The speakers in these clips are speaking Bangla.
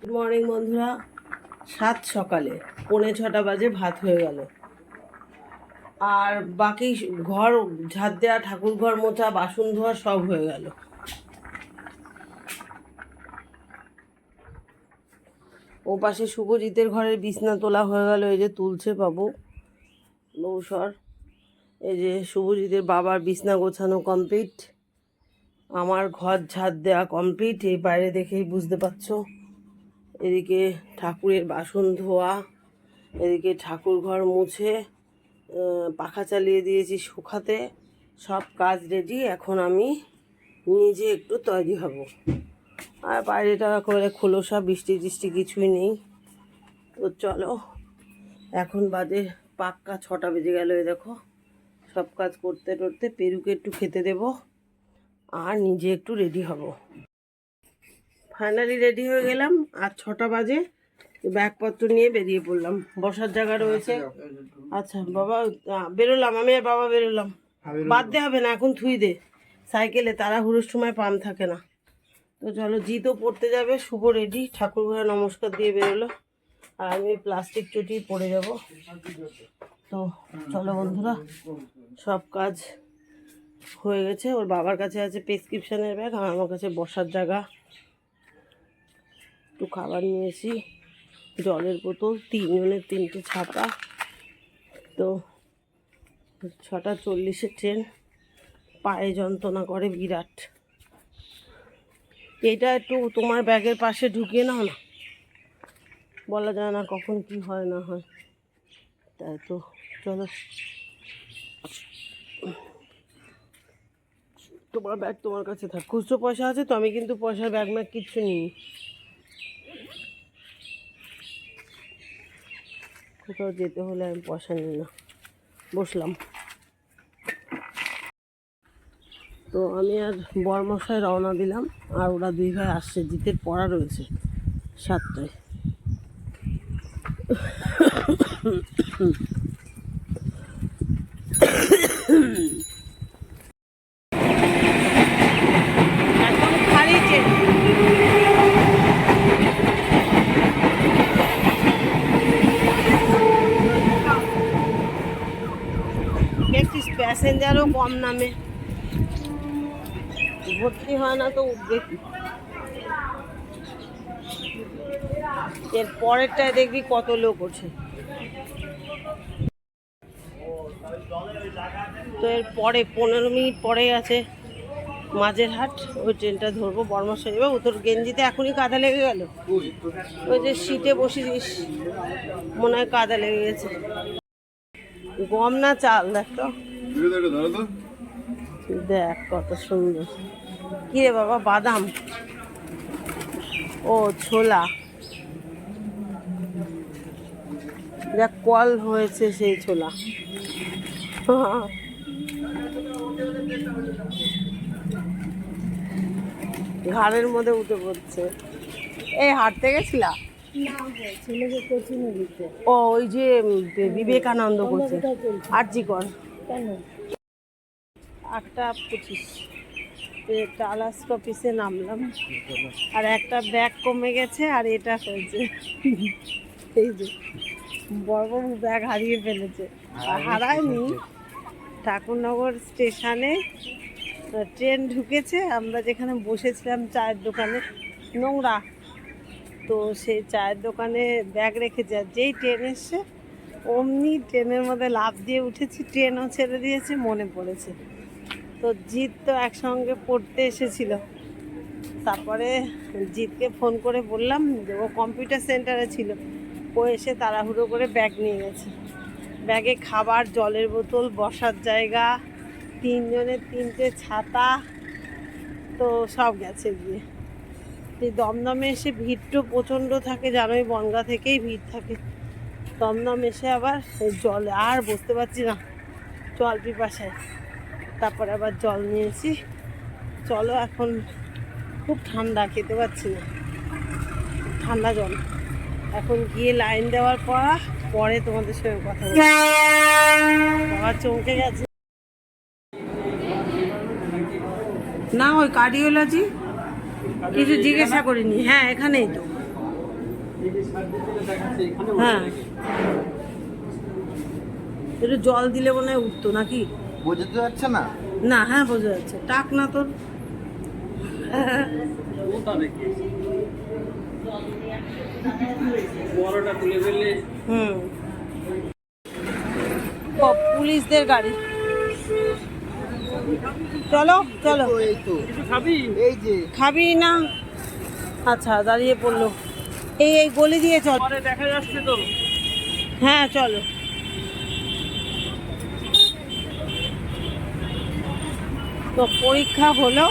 গুড মর্নিং বন্ধুরা। সাত সকালে, পৌনে ছটা বাজে ভাত হয়ে গেল। আর বাকি ঘর ঝাড় দেওয়া ঠাকুর ঘর মোছা, বাসন ধোয়া সব হয়ে গেল। ও পাশে শুভজিতের ঘরের বিছনা তোলা হয়ে গেল। এই যে তুলছে বাবু বৌসর এই যে শুভজিতের বাবার বিছনা গোছানো কমপ্লিট আমার ঘর ঝাড় দেওয়া কমপ্লিট এই বাইরে দেখেই বুঝতে পারছ। এদিকে ঠাকুরের বাসন ধোয়া, এদিকে ঠাকুর ঘর মুছে পাখা চালিয়ে দিয়েছি শুকাতে। সব কাজ রেডি এখন আমি নিজে একটু তৈরি হব। আর বাইরেটা করে খোলসা, বৃষ্টি টিষ্টি কিছুই নেই। তো চলো, এখন বাজে পাক্কা ছটা বেজে গেল এ দেখো। সব কাজ করতে করতে পেরুকে একটু খেতে দেব, আর নিজে একটু রেডি হব। ফাইনালি রেডি হয়ে গেলাম আর ছটা বাজে ব্যাগপত্র নিয়ে বেরিয়ে পড়লাম। বসার জায়গা রয়েছে। আচ্ছা বাবা বেরোলাম আমি আর বাবা বেরোলাম। বাদ দে হবে না এখন থুই দে। সাইকেলে তারা তাড়াহুড়োর সময় পাম থাকে না। তো চলো জিতও পড়তে যাবে শুভ রেডি ঠাকুর ঘরে নমস্কার দিয়ে বেরোলো। আর আমি প্লাস্টিক চটি পরে যাব। তো চলো বন্ধুরা সব কাজ হয়ে গেছে। ওর বাবার কাছে আছে প্রেসক্রিপশানের ব্যাগ আর আমার কাছে বসার জায়গা। একটু খাবার নিয়েছি। জলের বোতল, তিনজনের তিনটে ছাতা। তো ছটা চল্লিশে ট্রেন। পায়ে যন্ত্রণা করে বিরাট। এটা একটু তোমার ব্যাগের পাশে ঢুকিয়ে নাও না। বলা যায় না কখন কি হয়, না হয়। তাই তো, চলো। তোমার ব্যাগ তোমার কাছে থাক। খুচরো পয়সা আছে তো, আমি কিন্তু পয়সার ব্যাগ ম্যাগ কিচ্ছু নিই কোথাও যেতে হলে আমি পয়সা নিই না। বসলাম। তো আমি আর বরমশায় রওনা দিলাম, আর ওরা দুই ভাই আসছে, জিতের পড়া রয়েছে সাতটায় এখন খালি ট্রেন দেখছিস প্যাসেঞ্জারও কম নামে। ভর্তি হয় না তো উঠবে কি? এর পরেরটায় দেখবি কত লোক ওঠে। তো এর পরে পনেরো মিনিট পরে আছে মাঝের হাট ওই ট্রেনটা ধরবো বর্মশা যাবে ও তোর গেঞ্জিতে এখনই কাদা লেগে গেল। ওই যে সিটে বসেছিস, মনে হয় কাদা লেগে গেছে। গম না চাল দেখ তো। দেখ কত সুন্দর। কি রে বাবা বাদাম? ও ছোলা। দেখ কল হয়েছে সেই ছোলা। ঘাড়ের মধ্যে উঠে পড়ছে। এই হাঁটতে গেছিলা? ও ওই যে বিবেকানন্দ করছে আর জি কর? আটটা পঁচিশ। টালাস অফিসে নামলাম। আর একটা ব্যাগ কমে গেছে আর এটা হয়েছে। এই যে বড় ব্যাগ হারিয়ে ফেলেছে। হারায়নি ঠাকুরনগর স্টেশনে ট্রেন ঢুকেছে। আমরা যেখানে বসেছিলাম চায়ের দোকানে নোংরা। তো সেই চায়ের দোকানে ব্যাগ রেখেছে। আর যেই ট্রেন এসছে অমনি ট্রেনের মধ্যে লাফ দিয়ে উঠেছি, ট্রেনও ছেড়ে দিয়েছে, মনে পড়েছে। তো জিৎ তো একসঙ্গে পড়তে এসেছিল। তারপরে জিৎকে ফোন করে বললাম যে ও কম্পিউটার সেন্টারে ছিল। ও এসে তাড়াহুড়ো করে ব্যাগ নিয়ে গেছে। ব্যাগে খাবার, জলের বোতল, বসার জায়গা তিনজনের তিনটে ছাতা, তো সব গেছে গিয়ে। দমদমে এসে ভিড় তো প্রচণ্ড থাকে, জানোই বনগা থেকেই ভিড় থাকে। দমদম এসে আবার জলে আর বসতে পারছি না। জল পিপাসায়। তারপরে আবার জল নিয়েছি। চলো এখন খুব ঠান্ডা, খেতে পাচ্ছি না। ঠান্ডা জল। এখন গিয়ে লাইন দেওয়ার পর পরে তোমাদের সঙ্গে কথা বাবা চমকে গেছে। না, ওই কার্ডিওলজি? কিছু জিজ্ঞাসা করিনি। হ্যাঁ এখানেই তো। হ্যাঁ। একটু জল দিলে মনে হয় উঠতো নাকি? বোঝাতে যাচ্ছে না। না হ্যাঁ বোঝা যাচ্ছে। টাক না তোর। হুম। ও, পুলিশদের গাড়ি। চলো চলো। এই তো। খাবি? এই যে। খাবি না? আচ্ছা দাঁড়িয়ে পড়ল। এই এই গলি দিয়ে চল। দেখা যাচ্ছে তো। হ্যাঁ চলো। তো পরীক্ষা হলো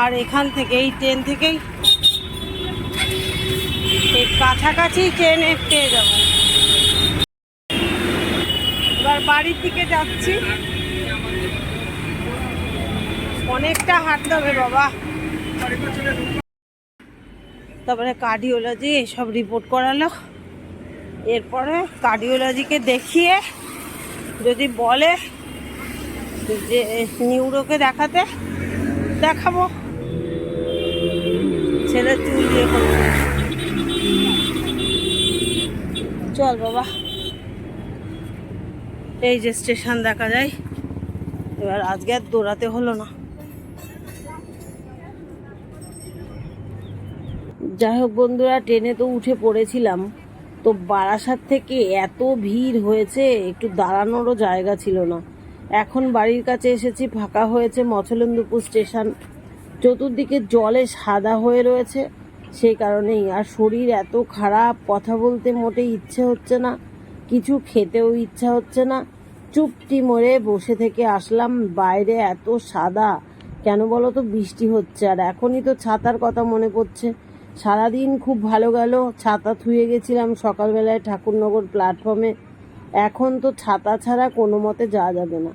আর এখান থেকে এই ট্রেন থেকেই এই কাছাকাছি ট্রেনে পেয়ে যাব। এবার বাড়ির দিকে যাচ্ছি। অনেকটা হাঁটতে হবে বাবা। তারপরে কার্ডিওলজি এসব রিপোর্ট করালো। এরপরে কার্ডিওলজিকে দেখিয়ে যদি বলে যে নিউরোকে দেখাতে, দেখাবো। ছেলে চুল দিয়ে চল বাবা। এই যে স্টেশন দেখা যায়। এবার আজকে আর দৌড়াতে হলো না। যাই হোক বন্ধুরা, ট্রেনে তো উঠে পড়েছিলাম। তো বারাসাত থেকে এত ভিড় হয়েছে, একটু দাঁড়ানোরও জায়গা ছিল না। এখন বাড়ির কাছে এসেছি, ফাঁকা হয়েছে মছলেন্দুপুর স্টেশন। চতুর্দিকে জলে সাদা হয়ে রয়েছে, সেই কারণেই। আর শরীর এত খারাপ, কথা বলতে মোটেই ইচ্ছে হচ্ছে না, কিছু খেতেও ইচ্ছা হচ্ছে না। চুপটি মরে বসে থেকে আসলাম, বাইরে এত সাদা। কেন বলো তো বৃষ্টি হচ্ছে, আর এখনই তো ছাতার কথা মনে পড়ছে। সারাদিন খুব ভালো গেল, ছাতা থুয়ে গেছিলাম সকালবেলায় ঠাকুরনগর প্ল্যাটফর্মে এখন তো ছাতা ছাড়া কোনো মতে যাওয়া যাবে না।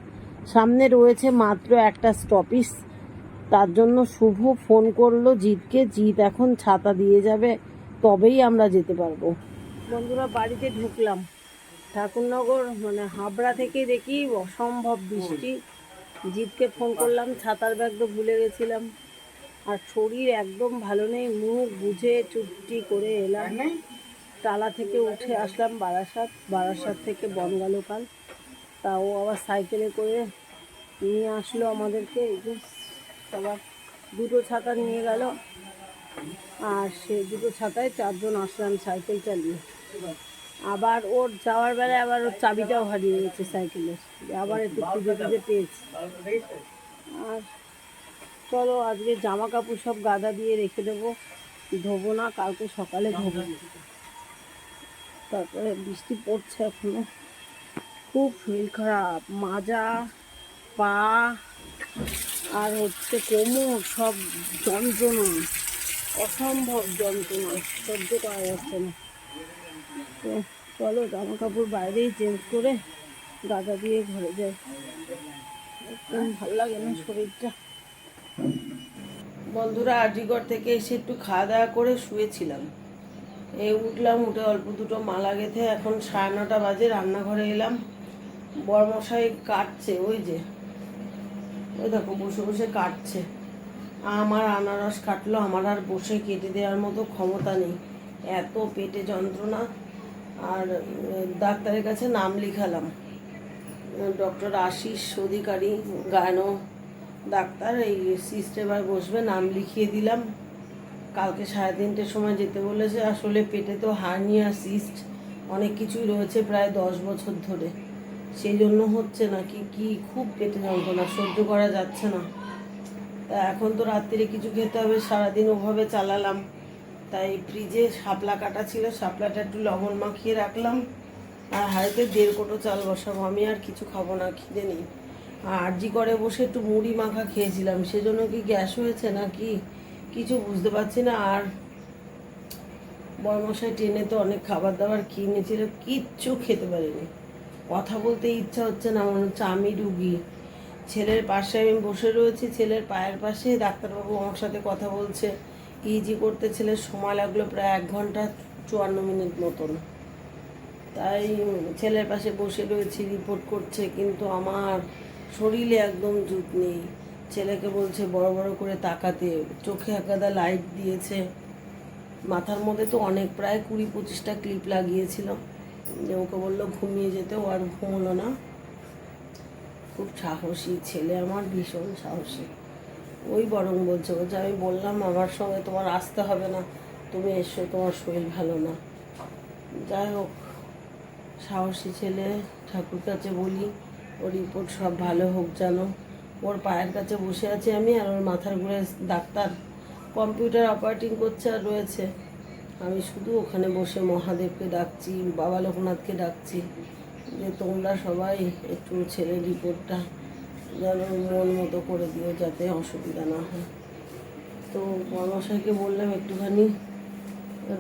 সামনে রয়েছে মাত্র একটা স্টপিস তার জন্য শুভ ফোন করল জিতকে, জিৎ এখন ছাতা দিয়ে যাবে, তবেই আমরা যেতে পারব। বন্ধুরা, বাড়িতে ঢুকলাম। ঠাকুরনগর মানে হাবড়া থেকে দেখি অসম্ভব বৃষ্টি। জিতকে ফোন করলাম, ছাতার ব্যাগ তো ভুলে গেছিলাম। আর শরীর একদম ভালো নেই মুখ বুঝে চুপটি করে এলাম। টালা থেকে উঠে আসলাম বারাসাত বারাসাত থেকে বনগালোকাল তাও আবার সাইকেলে করে নিয়ে আসলো আমাদেরকে এই যে সবার দুটো ছাতা নিয়ে গেল। আর সে দুটো ছাতায় চারজন আসলাম সাইকেল চালিয়ে। আবার ওর যাওয়ার বেলায় আবার ওর চাবিটাও হারিয়ে গেছে সাইকেলের। আবার একটু খুঁজে খুঁজে পেয়েছি। আর চলো, আজকে জামা কাপড় সব গাদা দিয়ে রেখে দেবো। ধোবো না, কালকে সকালে ধোবো। তারপরে বৃষ্টি পড়ছে এখনও। খুব শরীর খারাপ, মাজা, পা, আর হচ্ছে কোমর সব যন্ত্রণা, অসম্ভব যন্ত্রণা, সহ্য করা যাচ্ছে না। তো চলো জামা কাপড় বাইরেই চেঞ্জ করে গাদা দিয়ে ঘরে যাই। একদম ভালো লাগে না শরীরটা। বন্ধুরা আজিগড় থেকে এসে একটু খাওয়া দাওয়া করে শুয়েছিলাম। এই উঠলাম, উঠে অল্প দুটো মালা গেথে এখন সাড়ে নটা বাজে, রান্নাঘরে এলাম। বরমশাই কাটছে, ওই যে। ওই দেখো, বসে বসে কাটছে। আমার আনারস কাটলো, আমার আর বসে কেটে দেওয়ার মতো ক্ষমতা নেই। এত পেটে যন্ত্রণা। আর ডাক্তারের কাছে নাম লিখালাম। ডক্টর আশিস অধিকারী, গায়নো ডাক্তার, এই সিস্টেমার বসবে, নাম লিখিয়ে দিলাম। কালকে সাড়ে তিনটের সময় যেতে বলেছে, আসলে পেটে তো হার্নিয়া সিস্ট, অনেক কিছুই রয়েছে প্রায় দশ বছর ধরে। সেই জন্য হচ্ছে নাকি কি খুব পেটে যন্ত্রণা, সহ্য করা যাচ্ছে না। তা এখন তো রাত্রিরে কিছু খেতে হবে, সারাদিন ওভাবে চালালাম। তাই ফ্রিজে শাপলা কাটা ছিল, শাপলাটা একটু লবণ মাখিয়ে রাখলাম। আর হাড়িতে দেড় কোটো চাল বসাবো, আমি আর কিছু খাব না, খিদে নেই। আর জি করে বসে একটু মুড়ি মাখা খেয়েছিলাম। সেজন্য কি গ্যাস হয়েছে নাকি? কিছু বুঝতে পারছি না। আর বড়মশাই ট্রেনে তো অনেক খাবার দাবার কিনেছিল কিচ্ছু খেতে পারিনি। কথা বলতে ইচ্ছা হচ্ছে না, মনে হচ্ছে আমি রুগী। ছেলের পাশে আমি বসে রয়েছি, ছেলের পায়ের পাশে। ডাক্তারবাবু আমার সাথে কথা বলছে, ইজি করতে ছেলের সময় লাগল প্রায় এক ঘণ্টা চুয়ান্ন মিনিট মতন। তাই ছেলের পাশে বসে রয়েছি রিপোর্ট করছে, কিন্তু আমার শরীরে একদম জুত নেই। ছেলেকে বলছে, বড় বড় করে তাকাতে। চোখে একাদা লাইট দিয়েছে। মাথার মধ্যে তো অনেক, প্রায় কুড়ি পঁচিশটা ক্লিপ লাগিয়েছিল যে ওকে বলল, ঘুমিয়ে যেতে। ও আর ঘুমোলো না। খুব সাহসী ছেলে আমার, ভীষণ সাহসী। ওই বরং বলছে বলছে, আমি বললাম আমার সঙ্গে তোমার আসতে হবে না। তুমি এসো, তোমার শরীর ভালো না। যাই হোক, সাহসী ছেলে ঠাকুর কাছে বলি। ওর রিপোর্ট সব ভালো হোক যেন। ওর পায়ের কাছে বসে আছি আমি আর ওর মাথার ঘুরে ডাক্তার কম্পিউটার অপারেটিং করছে আর রয়েছে। আমি শুধু ওখানে বসে মহাদেবকে ডাকছি, বাবা লোকনাথকে ডাকছি যে তোমরা সবাই একটু ছেলের রিপোর্টটা যেন মন মতো করে দিও যাতে অসুবিধা না হয়। তো মশাইকে বললাম একটুখানি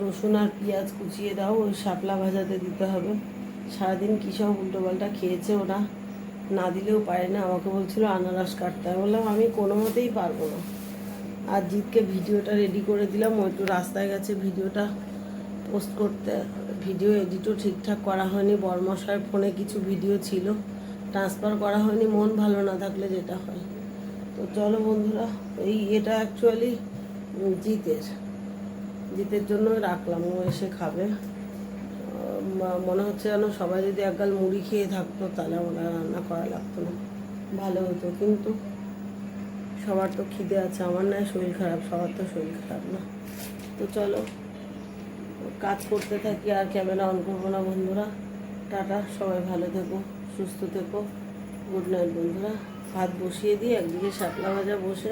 রসুন আর পেঁয়াজ কুচিয়ে দাও, ওই শাপলা ভাজাতে দিতে হবে। সারাদিন কী সব উল্টোপাল্টা খেয়েছে ওরা? না দিলেও পারে না। আমাকে বলছিল, আনারস কাটতে আমি বললাম, আমি কোনো মতেই পারব না। আর জিতকে ভিডিওটা রেডি করে দিলাম। ও একটু রাস্তায় গেছে ভিডিওটা পোস্ট করতে। ভিডিও এডিটও ঠিকঠাক করা হয়নি। বর্মশার ফোনে কিছু ভিডিও ছিল। ট্রান্সফার করা হয়নি। মন ভালো না থাকলে যেটা হয়। তো চলো বন্ধুরা, এই এটা অ্যাকচুয়ালি জিতের। জিতের জন্য রাখলাম। ও এসে খাবে। মনে হচ্ছে যেন সবাই যদি একগাল মুড়ি খেয়ে থাকতো, তাহলে আমার রান্না করা লাগতো না। ভালো হতো, কিন্তু সবার তো খিদে আছে। আমার নয় শরীর খারাপ, সবার তো শরীর খারাপ না। তো চলো, কাজ করতে থাকি, আর ক্যামেরা অন করব না বন্ধুরা। টাটা, সবাই ভালো থেকো, সুস্থ থেকো। গুড নাইট বন্ধুরা। ভাত বসিয়ে দিয়ে একদিকে শাপলা ভাজা বসে।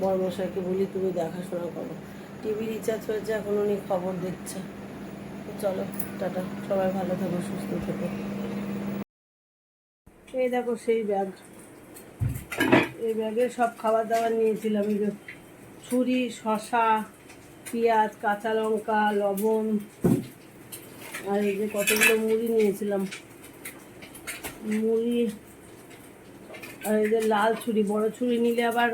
বড় বড়মশাইকে বলি, তুমি দেখাশোনা করো। টিভি রিচার্জ হয়েছে, এখন উনি খবর দেখছে চলো, টাটা। সবাই ভালো থেকো, সুস্থ থেকো। এই দেখো সেই ব্যাগ। এই ব্যাগে সব খাবার দাবার নিয়েছিলাম, এই যে ছুরি শশা পেঁয়াজ, কাঁচা লঙ্কা, লবণ, আর এই যে কতগুলো মুড়ি নিয়েছিলাম। মুড়ি আর এই যে লাল ছুরি, বড় ছুরি নিলে আবার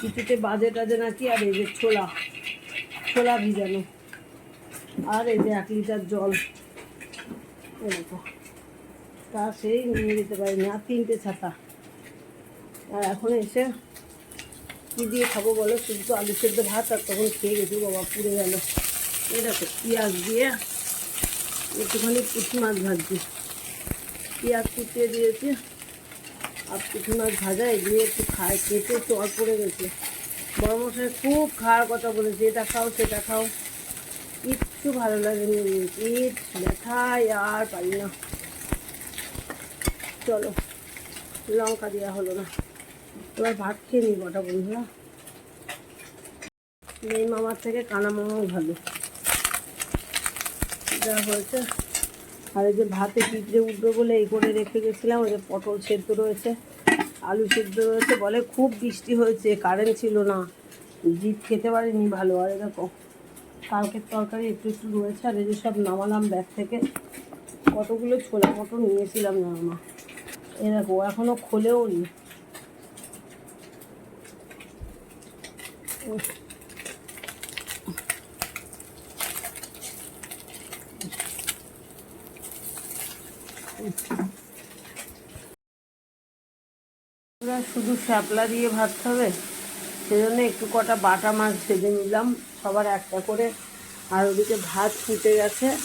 কিছুতে বাজে টাজে নাকি, আর এই যে ছোলা ছোলা ভিজানো। আর এই যে এক লিটার জল। তা সেই নিয়ে যেতে পারিনি, আর তিনটে ছাতা। আর এখন এসে কী দিয়ে খাব বলো? শুধু আলু সেদ্ধ ভাত, আর তখন খেয়ে গেছি, বাবা পুড়ে গেল। দেখো, পেঁয়াজ দিয়ে একটুখানি পুঁটি মাছ ভাজছি। পেঁয়াজ কুচিয়ে দিয়েছি, আর পুঁটি মাছ ভাজা এগুলো একটু খায়, খেতে চর পড়ে গেছে। বড় মশাই খুব খাওয়ার কথা বলেছে, এটা খাও, সেটা খাও। কিচ্ছু ভালো লাগেনি পেট আর পারি না। চলো, লঙ্কা দেওয়া হলো না। এবার ভাত খেয়ে নিই কটা বন্ধুরা। মেয়ে মামার থেকে কানা মামাও ভালো। যা হয়েছে। আর এই যে ভাতে পিঁপড়ে উঠবে বলে এই করে রেখে গেছিলাম, ওই যে পটল সেদ্ধ রয়েছে, আলু সেদ্ধ রয়েছে, বলে খুব বৃষ্টি হয়েছে কারেন্ট ছিল না। জিপ খেতে পারিনি ভালো, আর দেখো। কালকের তরকারি একটু একটু রয়েছে, আর এই যে সব নামালাম ব্যাগ থেকে। কতগুলো ছোলা মটর নিয়েছিলাম না মা? এ দেখো এখনও খোলেও নি। শুধু শ্যাপলা দিয়ে ভাত খাবে সেজন্য একটু কটা বাটা মাছ ভেজে নিলাম। সবার একটা করে। আর ওদিকে ভাত ফুটে গেছে।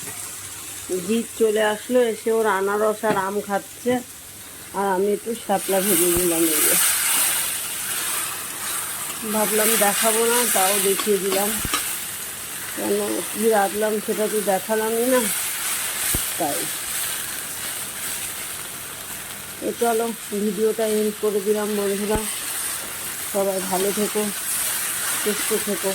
জিৎ চলে আসলো, এসে ওর আনারস আর আম খাচ্ছে। আর আমি একটু শ্যাপলা ভেজে নিলাম যে। ভাবলাম দেখাবো না, তাও দেখিয়ে দিলাম। কেন কী রাখলাম সেটা তো দেখালামই না। তাই। এ চলো, ভিডিওটা এন্ড করে দিলাম বন্ধুরা। সবাই ভালো থেকো, সুস্থ থেকো।